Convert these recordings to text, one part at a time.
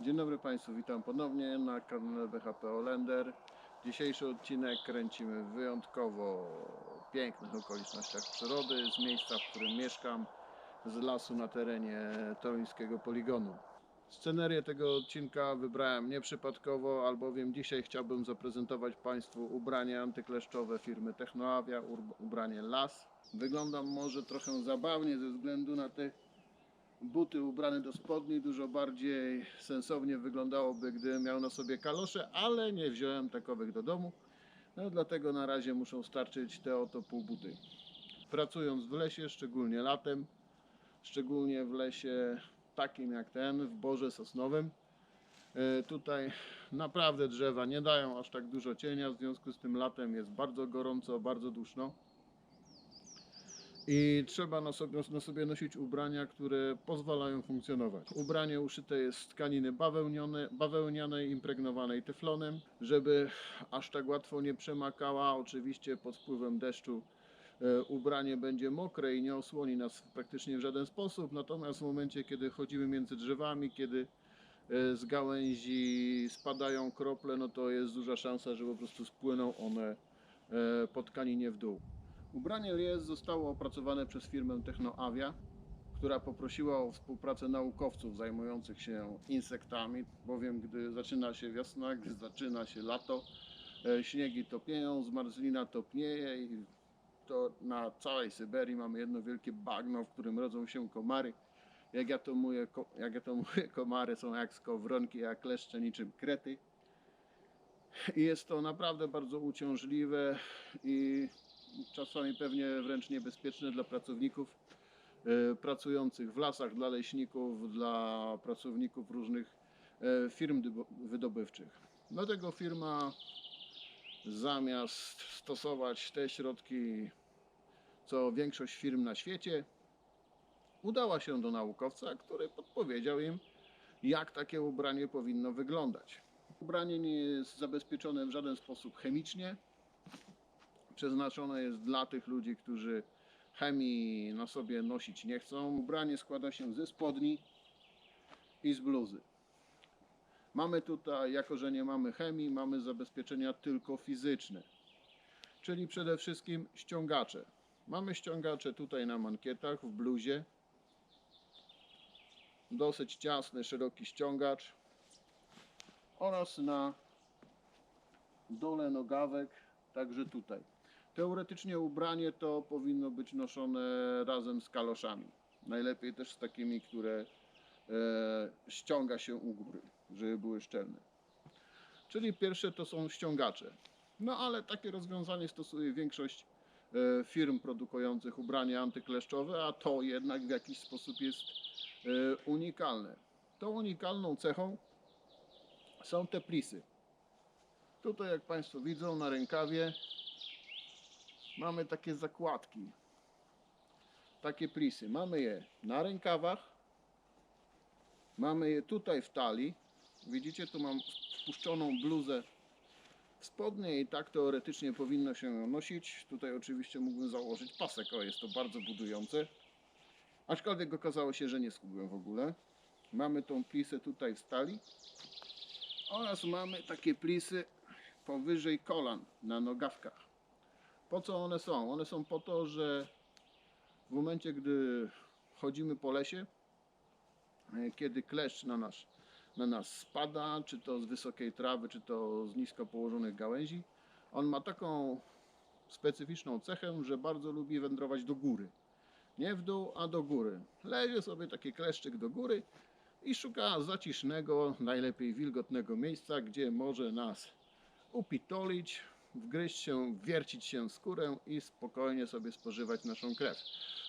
Dzień dobry Państwu, witam ponownie na kanale BHP Olender. Dzisiejszy odcinek kręcimy w wyjątkowo pięknych okolicznościach przyrody, z miejsca, w którym mieszkam, z lasu na terenie toruńskiego poligonu. Scenerię tego odcinka wybrałem nieprzypadkowo, albowiem dzisiaj chciałbym zaprezentować Państwu ubranie antykleszczowe firmy Technoavia, ubranie LAS. Wyglądam może trochę zabawnie ze względu na te buty ubrane do spodni dużo bardziej sensownie wyglądałoby, gdybym miał na sobie kalosze, ale nie wziąłem takowych do domu. No, dlatego na razie muszą starczyć te oto półbuty. Pracując w lesie, szczególnie latem, szczególnie w lesie takim jak ten, w Borze Sosnowym, e, tutaj naprawdę drzewa nie dają aż tak dużo cienia, w związku z tym latem jest bardzo gorąco, bardzo duszno. I trzeba na sobie, na sobie nosić ubrania, które pozwalają funkcjonować. Ubranie uszyte jest z tkaniny bawełnianej, impregnowanej teflonem, żeby aż tak łatwo nie przemakała. Oczywiście pod wpływem deszczu e, ubranie będzie mokre i nie osłoni nas praktycznie w żaden sposób. Natomiast w momencie, kiedy chodzimy między drzewami, kiedy e, z gałęzi spadają krople, no to jest duża szansa, że po prostu spłyną one e, po tkaninie w dół. Ubranie Lies zostało opracowane przez firmę Technoavia, która poprosiła o współpracę naukowców zajmujących się insektami, bowiem gdy zaczyna się wiosna, gdy zaczyna się lato, e, śniegi topnieją, zmarzlina topnieje i to na całej Syberii mamy jedno wielkie bagno, w którym rodzą się komary. Jak ja to mówię, jak ja to mówię komary są jak skowronki, jak kleszcze niczym krety. I jest to naprawdę bardzo uciążliwe i czasami pewnie wręcz niebezpieczne dla pracowników e, pracujących w lasach, dla leśników, dla pracowników różnych e, firm wydobywczych. Dlatego firma zamiast stosować te środki, co większość firm na świecie, udała się do naukowca, który podpowiedział im, jak takie ubranie powinno wyglądać. Ubranie nie jest zabezpieczone w żaden sposób chemicznie, przeznaczone jest dla tych ludzi, którzy chemii na sobie nosić nie chcą. Ubranie składa się ze spodni i z bluzy. Mamy tutaj, jako że nie mamy chemii, mamy zabezpieczenia tylko fizyczne, czyli przede wszystkim ściągacze. Mamy ściągacze tutaj na mankietach, w bluzie. Dosyć ciasny, szeroki ściągacz oraz na dole nogawek, także tutaj. Teoretycznie ubranie to powinno być noszone razem z kaloszami. Najlepiej też z takimi, które e, ściąga się u góry, żeby były szczelne. Czyli pierwsze to są ściągacze. No ale takie rozwiązanie stosuje większość e, firm produkujących ubrania antykleszczowe, a to jednak w jakiś sposób jest e, unikalne. Tą unikalną cechą są te plisy. Tutaj jak Państwo widzą na rękawie mamy takie zakładki, takie plisy. Mamy je na rękawach, mamy je tutaj w talii. Widzicie, tu mam wpuszczoną bluzę w spodnie i tak teoretycznie powinno się ją nosić. Tutaj oczywiście mógłbym założyć pasek, o jest to bardzo budujące. Aczkolwiek okazało się, że nie skugłem w ogóle. Mamy tą plisę tutaj w stali oraz mamy takie plisy powyżej kolan na nogawkach. Po co one są? One są po to, że w momencie, gdy chodzimy po lesie, e, kiedy kleszcz na nas, na nas spada, czy to z wysokiej trawy, czy to z nisko położonych gałęzi, on ma taką specyficzną cechę, że bardzo lubi wędrować do góry. Nie w dół, a do góry. Lezie sobie taki kleszczyk do góry i szuka zacisznego, najlepiej wilgotnego miejsca, gdzie może nas upitolić, wgryźć się, wiercić się w skórę i spokojnie sobie spożywać naszą krew.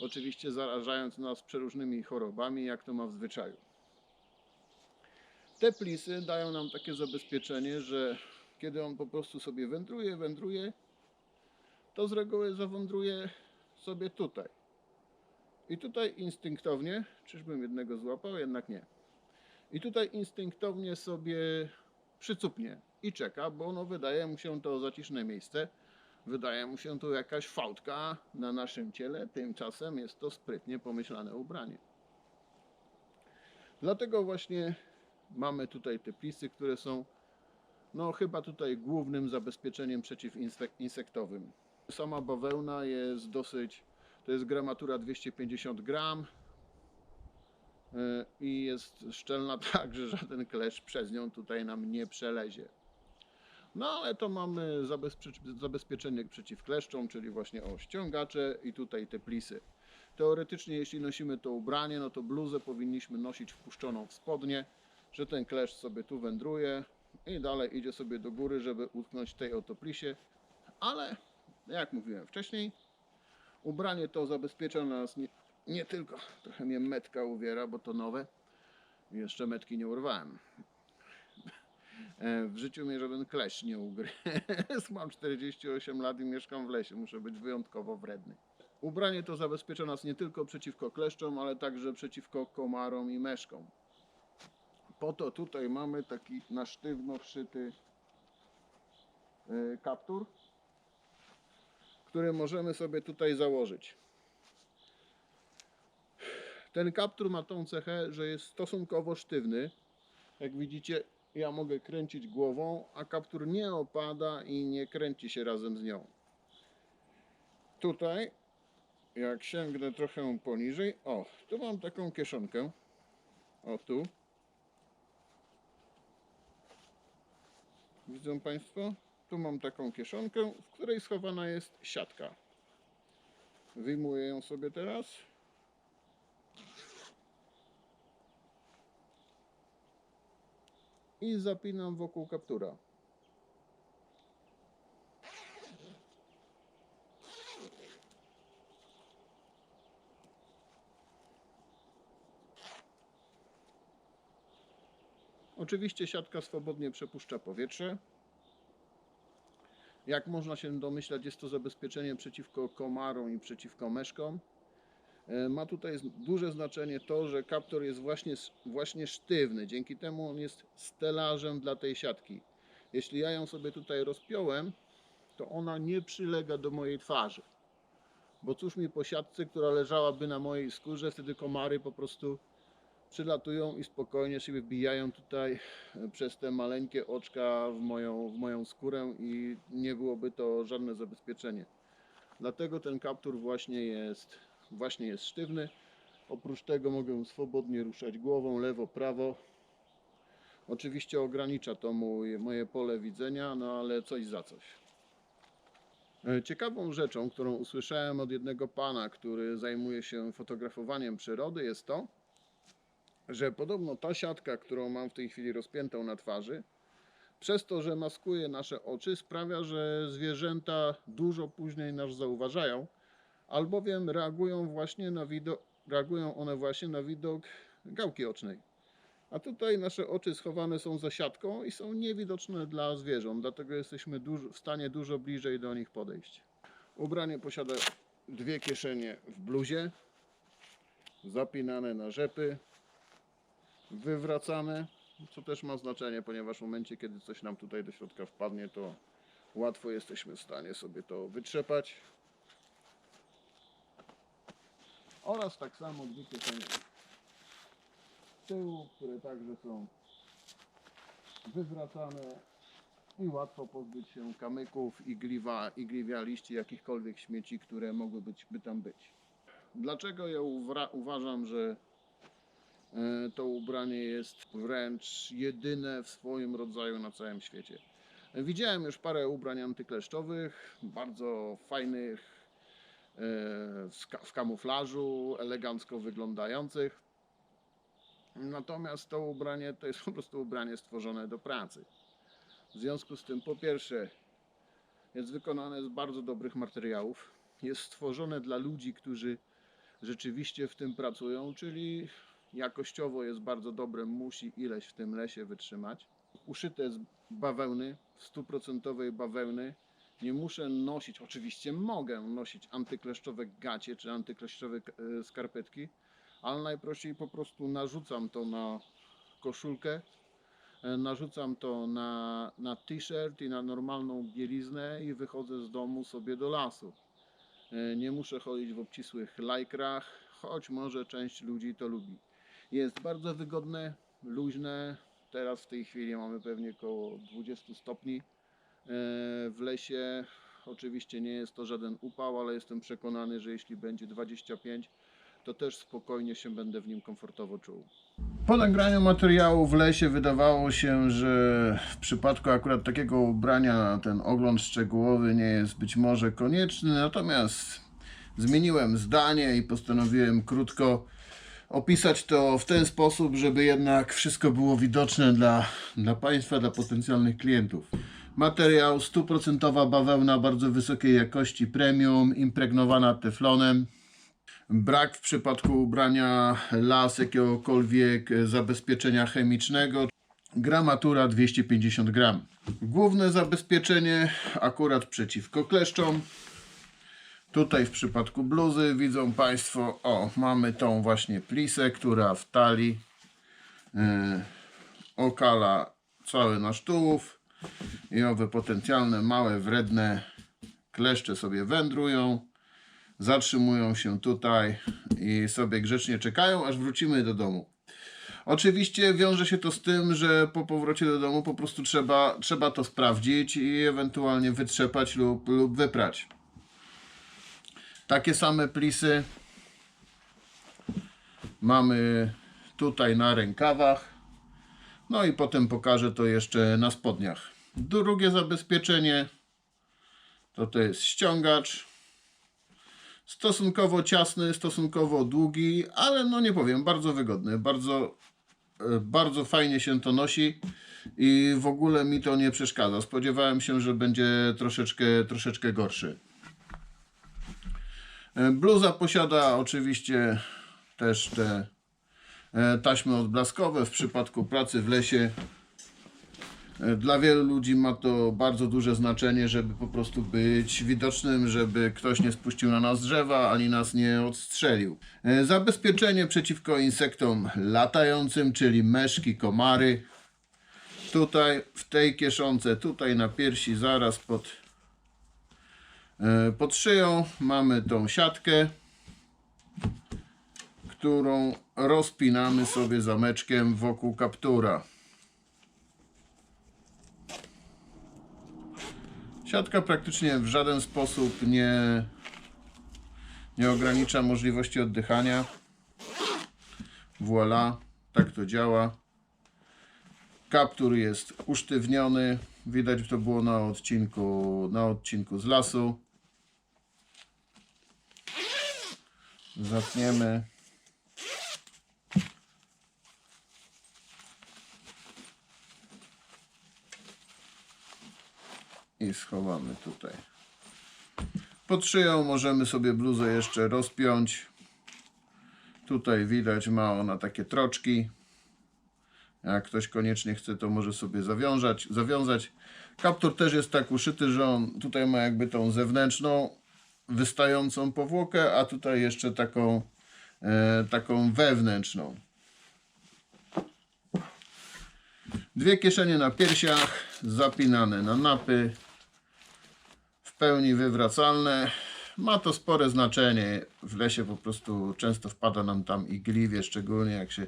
Oczywiście zarażając nas przeróżnymi chorobami, jak to ma w zwyczaju. Te plisy dają nam takie zabezpieczenie, że kiedy on po prostu sobie wędruje, wędruje, to z reguły zawędruje sobie tutaj. I tutaj instynktownie, czyżbym jednego złapał, jednak nie. I tutaj instynktownie sobie przycupnie i czeka, bo no wydaje mu się to zaciszne miejsce, wydaje mu się to jakaś fałdka na naszym ciele, tymczasem jest to sprytnie pomyślane ubranie. Dlatego właśnie mamy tutaj te plisy, które są no chyba tutaj głównym zabezpieczeniem przeciwinsektowym. Sama bawełna jest dosyć, to jest gramatura 250 gram e, i jest szczelna tak, że żaden klesz przez nią tutaj nam nie przelezie. No ale to mamy zabezpie- zabezpieczenie przeciw kleszczom, czyli właśnie o ściągacze i tutaj te plisy. Teoretycznie jeśli nosimy to ubranie, no to bluzę powinniśmy nosić wpuszczoną w spodnie, że ten kleszcz sobie tu wędruje i dalej idzie sobie do góry, żeby utknąć tej oto plisie. Ale jak mówiłem wcześniej, ubranie to zabezpiecza nas nie, nie tylko, trochę mnie metka uwiera, bo to nowe. Jeszcze metki nie urwałem. E, W życiu mnie żaden klesz nie ugryzł. Mam 48 lat i mieszkam w lesie. Muszę być wyjątkowo wredny. Ubranie to zabezpiecza nas nie tylko przeciwko kleszczom, ale także przeciwko komarom i meszkom. Po to tutaj mamy taki na sztywno wszyty e, kaptur, który możemy sobie tutaj założyć. Ten kaptur ma tą cechę, że jest stosunkowo sztywny. Jak widzicie, ja mogę kręcić głową, a kaptur nie opada i nie kręci się razem z nią. Tutaj, jak sięgnę trochę poniżej, o, tu mam taką kieszonkę. O, tu. Widzą Państwo? Tu mam taką kieszonkę, w której schowana jest siatka. Wyjmuję ją sobie teraz. I zapinam wokół kaptura. Oczywiście siatka swobodnie przepuszcza powietrze. Jak można się domyślać, jest to zabezpieczenie przeciwko komarom i przeciwko meszkom. E, Ma tutaj duże znaczenie to, że kaptur jest właśnie, właśnie sztywny. Dzięki temu on jest stelażem dla tej siatki. Jeśli ja ją sobie tutaj rozpiąłem, to ona nie przylega do mojej twarzy. Bo cóż mi po siatce, która leżałaby na mojej skórze, wtedy komary po prostu przylatują i spokojnie sobie wbijają tutaj e, przez te maleńkie oczka w moją, w moją skórę i nie byłoby to żadne zabezpieczenie. Dlatego ten kaptur właśnie jest, właśnie jest sztywny. Oprócz tego mogę swobodnie ruszać głową lewo, prawo. Oczywiście ogranicza to mój, moje pole widzenia, no ale coś za coś. E, Ciekawą rzeczą, którą usłyszałem od jednego pana, który zajmuje się fotografowaniem przyrody, jest to, że podobno ta siatka, którą mam w tej chwili rozpiętą na twarzy, przez to, że maskuje nasze oczy, sprawia, że zwierzęta dużo później nas zauważają, albowiem reagują właśnie na widok, reagują one właśnie na widok gałki ocznej. A tutaj nasze oczy schowane są za siatką i są niewidoczne dla zwierząt, dlatego jesteśmy dużo, w stanie dużo bliżej do nich podejść. Ubranie posiada dwie kieszenie w bluzie, zapinane na rzepy, wywracane, co też ma znaczenie, ponieważ w momencie, kiedy coś nam tutaj do środka wpadnie, to łatwo jesteśmy w stanie sobie to wytrzepać. Oraz tak samo dwie kieszenie z tyłu, które także są wywracane i łatwo pozbyć się kamyków, igliwa, igliwia liści, jakichkolwiek śmieci, które mogły być, by tam być. Dlaczego ja uważam, że E, to ubranie jest wręcz jedyne w swoim rodzaju na całym świecie. Widziałem już parę ubrań antykleszczowych, bardzo fajnych, w ka- w kamuflażu, elegancko wyglądających. Natomiast to ubranie to jest po prostu ubranie stworzone do pracy. W związku z tym, po pierwsze, jest wykonane z bardzo dobrych materiałów. Jest stworzone dla ludzi, którzy rzeczywiście w tym pracują, czyli jakościowo jest bardzo dobre, musi ileś w tym lesie wytrzymać. Uszyte z bawełny, stuprocentowej bawełny. Nie muszę nosić, oczywiście mogę nosić antykleszczowe gacie czy antykleszczowe e, skarpetki, ale najprościej po prostu narzucam to na koszulkę, e, narzucam to na, na t-shirt i na normalną bieliznę i wychodzę z domu sobie do lasu. E, Nie muszę chodzić w obcisłych lajkrach, choć może część ludzi to lubi. Jest bardzo wygodne, luźne, Teraz w tej chwili mamy pewnie około 20 stopni w lesie. Oczywiście nie jest to żaden upał, ale jestem przekonany, że jeśli będzie 25, to też spokojnie się będę w nim komfortowo czuł. Po nagraniu materiału w lesie wydawało się, że w przypadku akurat takiego ubrania ten ogląd szczegółowy nie jest być może konieczny, natomiast zmieniłem zdanie i postanowiłem krótko opisać to w ten sposób, żeby jednak wszystko było widoczne dla, dla Państwa, dla potencjalnych klientów. Materiał 100% bawełna bardzo wysokiej jakości premium, impregnowana teflonem. Brak w przypadku ubrania las jakiegokolwiek zabezpieczenia chemicznego. Gramatura 250 gram. Główne zabezpieczenie akurat przeciwko kleszczom. Tutaj w przypadku bluzy widzą Państwo, o, mamy tą właśnie plisę, która w talii e, okala cały nasz tułów i owe potencjalne małe, wredne kleszcze sobie wędrują, zatrzymują się tutaj i sobie grzecznie czekają, aż wrócimy do domu. Oczywiście wiąże się to z tym, że po powrocie do domu po prostu trzeba, trzeba to sprawdzić i ewentualnie wytrzepać lub, lub wyprać. Takie same plisy mamy tutaj na rękawach. No i potem pokażę to jeszcze na spodniach. Drugie zabezpieczenie to to jest ściągacz. Stosunkowo ciasny, stosunkowo długi, ale no nie powiem, bardzo wygodny, bardzo, e, bardzo fajnie się to nosi i w ogóle mi to nie przeszkadza. Spodziewałem się, że będzie troszeczkę, troszeczkę gorszy. E, Bluza posiada oczywiście też te e, taśmy odblaskowe w przypadku pracy w lesie. E, Dla wielu ludzi ma to bardzo duże znaczenie, żeby po prostu być widocznym, żeby ktoś nie spuścił na nas drzewa, ani nas nie odstrzelił. E, Zabezpieczenie przeciwko insektom latającym, czyli meszki, komary. Tutaj w tej kieszonce, tutaj na piersi, zaraz pod E, Pod szyją mamy tą siatkę, którą rozpinamy sobie zameczkiem wokół kaptura. Siatka praktycznie w żaden sposób nie, nie ogranicza możliwości oddychania. Voila, tak to działa. Kaptur jest usztywniony. Widać to było na odcinku, na odcinku z lasu. Zatniemy. I schowamy tutaj. Pod szyją możemy sobie bluzę jeszcze rozpiąć. Tutaj widać ma ona takie troczki. Jak ktoś koniecznie chce, to może sobie zawiązać. zawiązać. Kaptur też jest tak uszyty, że on tutaj ma jakby tą zewnętrzną wystającą powłokę, a tutaj jeszcze taką, e, taką wewnętrzną. Dwie kieszenie na piersiach, zapinane na napy, pełni wywracalne. Ma to spore znaczenie. W lesie po prostu często wpada nam tam igliwie, szczególnie jak się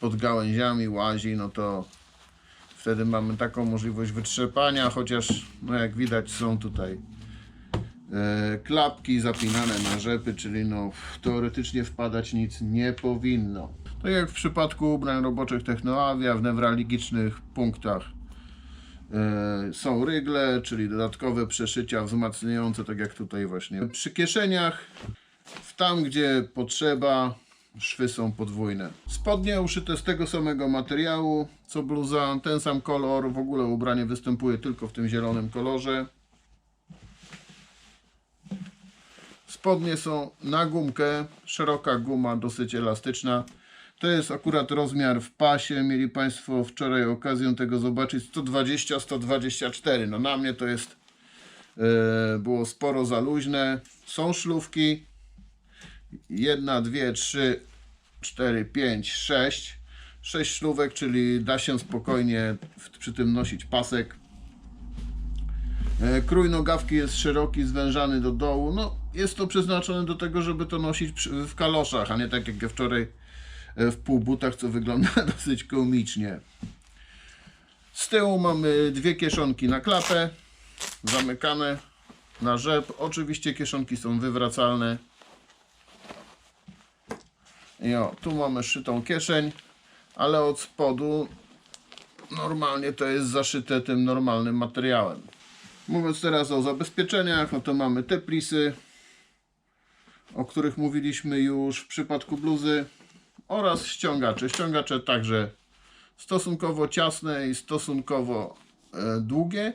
pod gałęziami łazi, no to wtedy mamy taką możliwość wytrzepania, chociaż no jak widać są tutaj e, klapki zapinane na rzepy, czyli no teoretycznie wpadać nic nie powinno. Tak jak w przypadku ubrań roboczych Technoavia w newralgicznych punktach są rygle, czyli dodatkowe przeszycia wzmacniające, tak jak tutaj właśnie. Przy kieszeniach, tam gdzie potrzeba, szwy są podwójne. Spodnie uszyte z tego samego materiału co bluza, ten sam kolor, w ogóle ubranie występuje tylko w tym zielonym kolorze. Spodnie są na gumkę, szeroka guma, dosyć elastyczna. To jest akurat rozmiar w pasie. Mieli Państwo wczoraj okazję tego zobaczyć. 120-124. No na mnie to jest e, było sporo za luźne. Są szlówki. Jedna, dwie, trzy, cztery, pięć, sześć. Sześć szlówek, czyli da się spokojnie przy tym nosić pasek. E, Krój nogawki jest szeroki, zwężany do dołu. No, jest to przeznaczone do tego, żeby to nosić w kaloszach, a nie tak jak ja wczoraj w półbutach, co wygląda dosyć komicznie. Z tyłu mamy dwie kieszonki na klapę, zamykane na rzep. Oczywiście kieszonki są wywracalne. I o, tu mamy szytą kieszeń, ale od spodu normalnie to jest zaszyte tym normalnym materiałem. Mówiąc teraz o zabezpieczeniach, no to mamy te plisy, o których mówiliśmy już w przypadku bluzy oraz ściągacze. Ściągacze także stosunkowo ciasne i stosunkowo e, długie.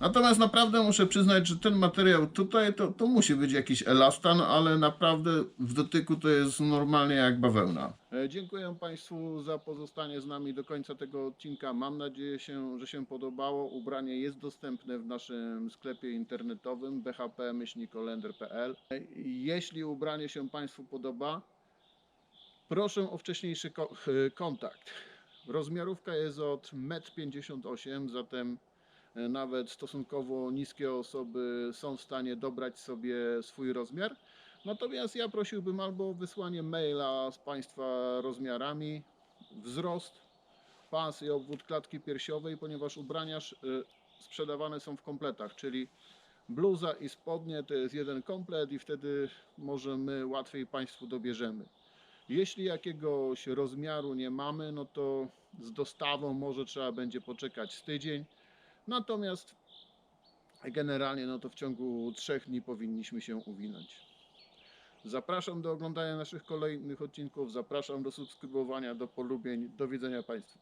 Natomiast naprawdę muszę przyznać, że ten materiał tutaj to, to musi być jakiś elastan, ale naprawdę w dotyku to jest normalnie jak bawełna. E, Dziękuję Państwu za pozostanie z nami do końca tego odcinka. Mam nadzieję, się, że się podobało. Ubranie jest dostępne w naszym sklepie internetowym bhp-olender.pl. E, Jeśli ubranie się Państwu podoba, proszę o wcześniejszy ko- e, kontakt. Rozmiarówka jest od 1,58 m, zatem e, nawet stosunkowo niskie osoby są w stanie dobrać sobie swój rozmiar. Natomiast ja prosiłbym albo o wysłanie maila z Państwa rozmiarami, wzrost, pas i obwód klatki piersiowej, ponieważ ubrania y, sprzedawane są w kompletach, czyli bluza i spodnie to jest jeden komplet i wtedy może my łatwiej Państwu dobierzemy. Jeśli jakiegoś rozmiaru nie mamy, no to z dostawą może trzeba będzie poczekać z tydzień. Natomiast generalnie no to w ciągu trzech dni powinniśmy się uwinąć. Zapraszam do oglądania naszych kolejnych odcinków, zapraszam do subskrybowania, do polubień. Do widzenia Państwu.